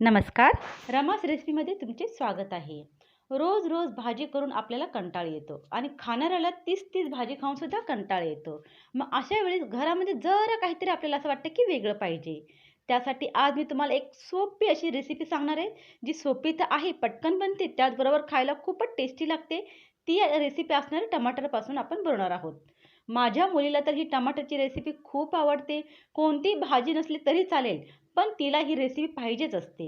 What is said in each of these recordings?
नमस्कार. रमास रेसिपीमध्ये तुमचे स्वागत आहे. रोज रोज भाजी करून आपल्याला कंटाळ येतो आणि खाणाऱ्याला तीस तीस भाजी खाऊन सुद्धा कंटाळ येतो. मग अशा वेळेस घरामध्ये जरा काहीतरी आपल्याला असं वाटतं की वेगळं पाहिजे. त्यासाठी आज मी तुम्हाला एक सोपी अशी रेसिपी सांगणार आहे जी सोपी तर आहे पटकन बनते त्याचबरोबर खायला खूपच टेस्टी लागते. ती रेसिपी असणारी टमाटरपासून आपण बनवणार आहोत. माझ्या मुलीला तर ही टमाटरची रेसिपी खूप आवडते. कोणती भाजी नसली तरी चालेल पण तिला ही रेसिपी पाहिजेच असते.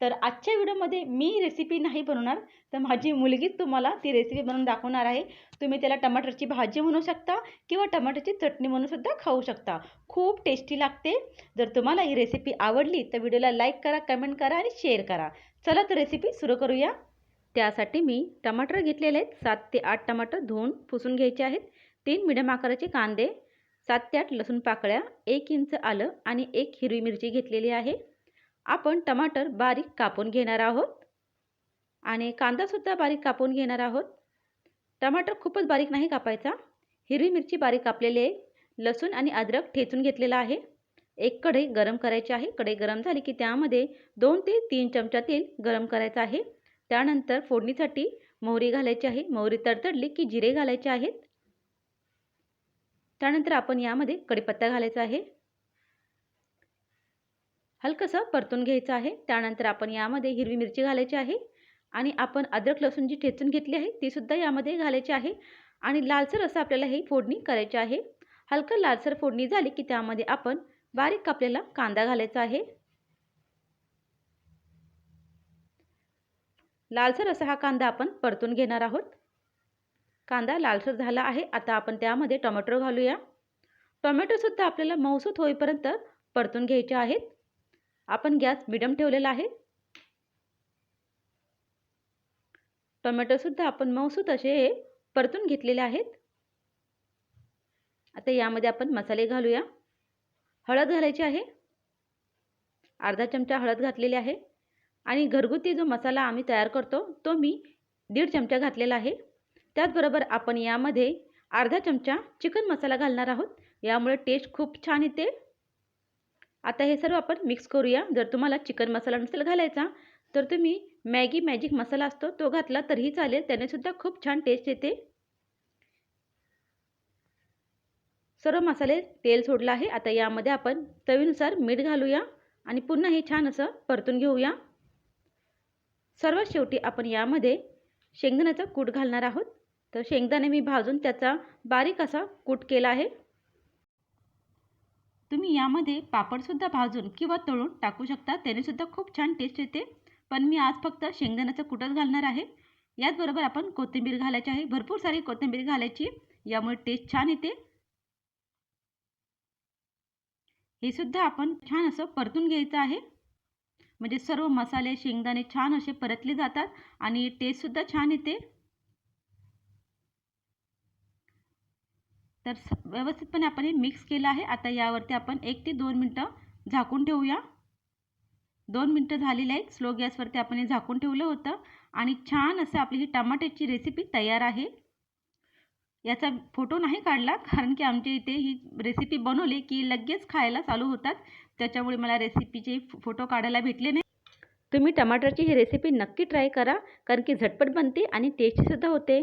तर आजच्या व्हिडिओमध्ये मी रेसिपी नाही बनवणार तर माझी मुलगीच तुम्हाला ती रेसिपी बनवून दाखवणार आहे. तुम्ही त्याला टमाटरची भाजी म्हणू शकता किंवा टमाटरची चटणी म्हणूनसुद्धा खाऊ शकता. खूप टेस्टी लागते. जर तुम्हाला ही रेसिपी आवडली तर व्हिडिओला लाईक करा कमेंट करा आणि शेअर करा. चला तर रेसिपी सुरू करूया. त्यासाठी मी टमाटर घेतलेले आहेत. सात ते आठ टमाटर धुवून पुसून घ्यायचे आहेत. तीन मिडियम आकाराचे कांदे सात ते आठ लसूण पाकळ्या एक इंच आलं आणि एक हिरवी मिरची घेतलेली आहे. आपण टमाटर बारीक कापून घेणार आहोत. आणि कांदासुद्धा बारीक कापून घेणार आहोत. टमाटर खूपच बारीक नाही कापायचा. हिरवी मिरची बारीक कापलेली आहे. लसूण आणि अद्रक ठेचून घेतलेला आहे. एक कढई गरम करायची आहे. कढई गरम झाली की त्यामध्ये दोन ते तीन चमचा तेल गरम करायचं आहे. त्यानंतर फोडणीसाठी मोहरी घालायची आहे. मोहरी तडतडली की जिरे घालायचे आहेत. त्यानंतर आपण यामध्ये कढीपत्ता घालायचा आहे. हलकंसं परतून घ्यायचं आहे. त्यानंतर आपण यामध्ये हिरवी मिरची घालायची आहे. आणि आपण अद्रक लसूण जी ठेचून घेतली आहे तीसुद्धा यामध्ये घालायची आहे. आणि लालसर असं आपल्याला ही फोडणी करायची आहे. हलकं लालसर फोडणी झाली की त्यामध्ये आपण बारीक कापलेला कांदा घालायचा आहे. लालसर असा हा कांदा आपण परतून घेणार आहोत. कांदा लालसर झाला आहे. आता आपण त्यामध्ये टोमॅटो घालूया. टोमॅटोसुद्धा आपल्याला मऊसूत होईपर्यंत परतून घ्यायचे आहेत. आपण गॅस मिडम ठेवलेला आहे. टोमॅटोसुद्धा आपण मऊसूत असे परतून घेतलेले आहेत. आता यामध्ये आपण मसाले घालूया. हळद घालायची आहे. अर्धा चमचा हळद घातलेली आहे. आणि घरगुती जो मसाला आम्ही तयार करतो तो मी दीड चमचा घातलेला आहे. त्याचबरोबर आपण यामध्ये अर्धा चमचा चिकन मसाला घालणार आहोत. यामुळे टेस्ट खूप छान येते. आता हे सर्व आपण मिक्स करूया. जर तुम्हाला चिकन मसाला नसेल घालायचा तर तुम्ही मॅगी मॅजिक मसाला असतो तो घातला तरीही चालेल. त्यानेसुद्धा खूप छान टेस्ट येते. सर्व मसाले तेल सोडलं आहे. आता यामध्ये आपण चवीनुसार मीठ घालूया आणि पुन्हा हे छान असं परतून घेऊया. सर्वात शेवटी आपण यामध्ये शेंगदाण्याचा कूट घालणार आहोत. तर शेंगदाणे मी भाजून त्याचा बारीक असा कूट केला आहे. तुम्ही यामध्ये पापडसुद्धा भाजून किंवा तळून टाकू शकता. त्यानेसुद्धा खूप छान टेस्ट येते. पण मी आज फक्त शेंगदाण्याचा कुटच घालणार आहे. याचबरोबर आपण कोथिंबीर घालायची आहे. भरपूर सारी कोथिंबीर घालायची. यामुळे टेस्ट छान येते. हे सुद्धा आपण छान असं परतून घ्यायचं आहे. म्हणजे सर्व मसाले शेंगदाणे छान असे परतले जातात आणि टेस्टसुद्धा छान येते. तर व्यवस्थितपणे आपण हे मिक्स केलं आहे. आता यावरती आपण एक ते दोन मिनटं झाकून ठेवूया. दोन मिनटं झालेली आहेत. स्लो गॅसवरती आपण हे झाकून ठेवलं होतं. आणि छान असं आपली ही टमाट्याची रेसिपी तयार आहे. याचा फोटो नाही काढला कारण की आमच्या इथे ही रेसिपी बनवली की लगेच खायला चालू होतात. त्याच्यामुळे मला रेसिपीचे फोटो काढायला भेटले नाही. तुम्ही टमाटरची ही रेसिपी नक्की ट्राय करा कारण की झटपट बनते आणि टेस्टीसुद्धा होते.